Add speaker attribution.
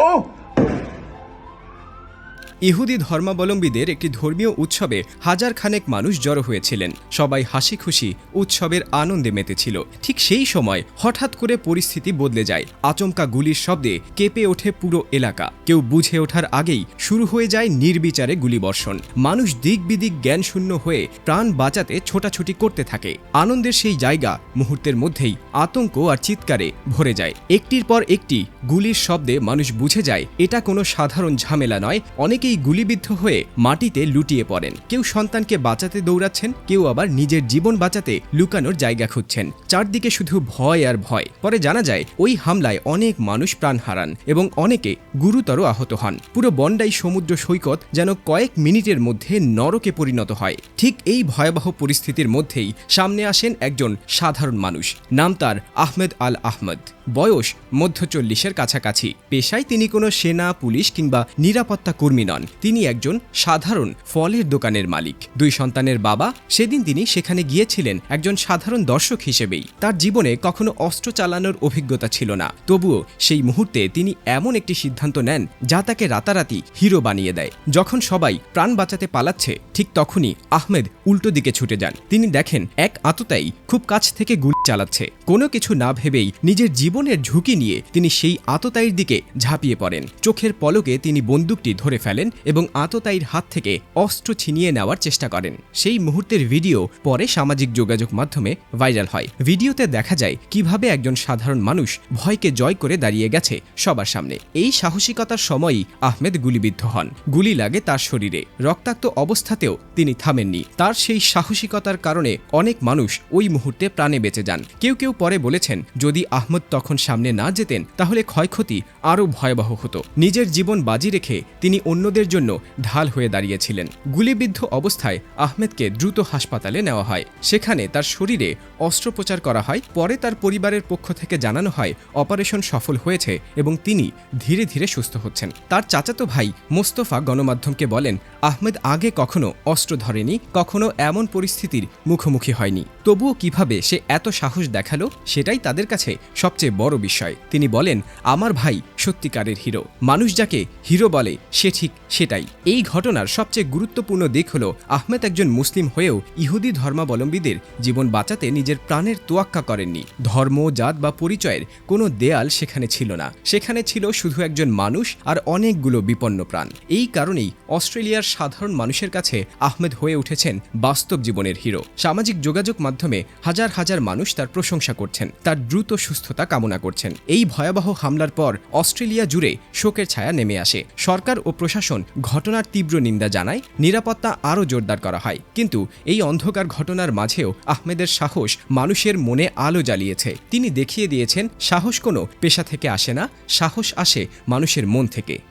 Speaker 1: Oh! ইহুদি ধর্মাবলম্বীদের একটি ধর্মীয় উৎসবে হাজার খানেক মানুষ জড়ো হয়েছিলেন। সবাই হাসি খুশি উৎসবের আনন্দে মেতেছিল। ঠিক সেই সময় হঠাৎ করে পরিস্থিতি বদলে যায়। আচমকা গুলির শব্দে কেঁপে ওঠে পুরো এলাকা। কেউ বুঝে ওঠার আগেই শুরু হয়ে যায় নির্বিচারে গুলিবর্ষণ। মানুষ দিক বিদিক জ্ঞানশূন্য হয়ে প্রাণ বাঁচাতে ছোটাছুটি করতে থাকে। আনন্দের সেই জায়গা মুহূর্তের মধ্যেই আতঙ্ক আর চিৎকারে ভরে যায়। একটির পর একটি গুলির শব্দে মানুষ বুঝে যায়, এটা কোনো সাধারণ ঝামেলা নয়। অনেকেই গুলিবিদ্ধ হয়ে মাটিতে লুটিয়ে পড়েন। কেউ সন্তানকে বাঁচাতে দৌড়াচ্ছেন, কেউ আবার নিজের জীবন বাঁচাতে লুকানোর জায়গা খুঁজছেন। চারদিকে শুধু ভয় আর ভয়। পরে জানা যায়, ওই হামলায় অনেক মানুষ প্রাণ হারান এবং অনেকে গুরুতর আহত হন। পুরো বন্ডাই সমুদ্র সৈকত যেন কয়েক মিনিটের মধ্যে নরকে পরিণত হয়। ঠিক এই ভয়াবহ পরিস্থিতির মধ্যেই সামনে আসেন একজন সাধারণ মানুষ। নাম তার আহমেদ আল আহমদ। বয়স মধ্য চল্লিশের কাছাকাছি। পেশায় তিনি কোনো সেনা, পুলিশ কিংবা নিরাপত্তা কর্মী নন তিনি একজন সাধারণ ফলের দোকানের মালিক। দুই সন্তানের বাবা সেদিন তিনি সেখানে গিয়েছিলেন একজন সাধারণ দর্শক হিসেবেই। তার জীবনে কখনো অস্ত্র চালানোর অভিজ্ঞতা ছিল না। তবুও সেই মুহূর্তে তিনি এমন একটি সিদ্ধান্ত নেন, যা তাকে রাতারাতি হিরো বানিয়ে দেয়। যখন সবাই প্রাণ বাঁচাতে পালাচ্ছে, ঠিক তখনই আহমেদ উল্টো দিকে ছুটে যান। তিনি দেখেন, এক আততায়ী খুব কাছ থেকে গুলি চালাচ্ছে। কোনো কিছু না ভেবেই নিজের জীবনের ঝুঁকি নিয়ে তিনি সেই আততায়ীর দিকে ঝাঁপিয়ে পড়েন। চোখের পলকে তিনি বন্দুকটি ধরে ফেলেন এবং আততায়ীর হাত থেকে অস্ত্র ছিনিয়ে নেওয়ার চেষ্টা করেন। সেই মুহূর্তের ভিডিও পরে সামাজিক যোগাযোগ মাধ্যমে ভাইরাল হয়। ভিডিওতে দেখা যায় কীভাবে একজন সাধারণ মানুষ ভয়কে জয় করে দাঁড়িয়ে গেছে সবার সামনে। এই সাহসিকতার সময়ই আহমেদ গুলিবিদ্ধ হন। গুলি লাগে তার শরীরে। রক্তাক্ত অবস্থাতেও তিনি থামেননি। তার সেই সাহসিকতার কারণে অনেক মানুষ ওই মুহূর্তে প্রাণে বেঁচে যান। কেউ কেউ পরে বলেছেন, যদি আহমদ তখন সামনে না যেতেন, তাহলে ক্ষয়ক্ষতি আরও ভয়াবহ হতো। নিজের জীবন বাজি রেখে তিনি অন্যদের জন্য ঢাল হয়ে দাঁড়িয়েছিলেন। গুলিবিদ্ধ অবস্থায় আহমেদকে দ্রুত হাসপাতালে নেওয়া হয়। সেখানে তার শরীরে অস্ত্রোপচার করা হয়। পরে তার পরিবারের পক্ষ থেকে জানানো হয়, অপারেশন সফল হয়েছে এবং তিনি ধীরে ধীরে সুস্থ হচ্ছেন। তার চাচাতো ভাই মোস্তফা গণমাধ্যমকে বলেন, আহমেদ আগে কখনো অস্ত্র ধরেনি, কখনো এমন পরিস্থিতির মুখোমুখি হয়নি। তবুও কীভাবে সে এত সাহস দেখাল, সেটাই তাদের কাছে সবচেয়ে বড় বিষয়। তিনি বলেন, আমার ভাই সত্যিকারের হিরো। মানুষ যাকে হিরো বলে, সে ঠিক সেটাই। এই ঘটনার সবচেয়ে গুরুত্বপূর্ণ দিক হল, আহমেদ একজন মুসলিম হয়েও ইহুদি ধর্মাবলম্বীদের জীবন বাঁচাতে নিজের প্রাণের তোয়াক্কা করেননি। ধর্ম, জাত বা পরিচয়ের কোনো দেয়াল সেখানে ছিল না। সেখানে ছিল শুধু একজন মানুষ আর অনেকগুলো বিপন্ন প্রাণ। এই কারণেই অস্ট্রেলিয়ার সাধারণ মানুষের কাছে আহমেদ হয়ে উঠেছেন বাস্তব জীবনের হিরো। সামাজিক যোগাযোগ মাধ্যমে হাজার হাজার মানুষ তার প্রশংসা করছেন, তার দ্রুত সুস্থতা কামনা করছেন। এই ভয়াবহ হামলার পর অস্ট্রেলিয়া জুড়ে শোকের ছায়া নেমে আসে। সরকার ও প্রশাসন ঘটনার তীব্র নিন্দা জানায়, নিরাপত্তা আরও জোরদার করা হয়। কিন্তু এই অন্ধকার ঘটনার মাঝেও আহমেদের সাহস মানুষের মনে আলো জ্বালিয়েছে। তিনি দেখিয়ে দিয়েছেন, সাহস কোনো পেশা থেকে আসে না, সাহস আসে মানুষের মন থেকে।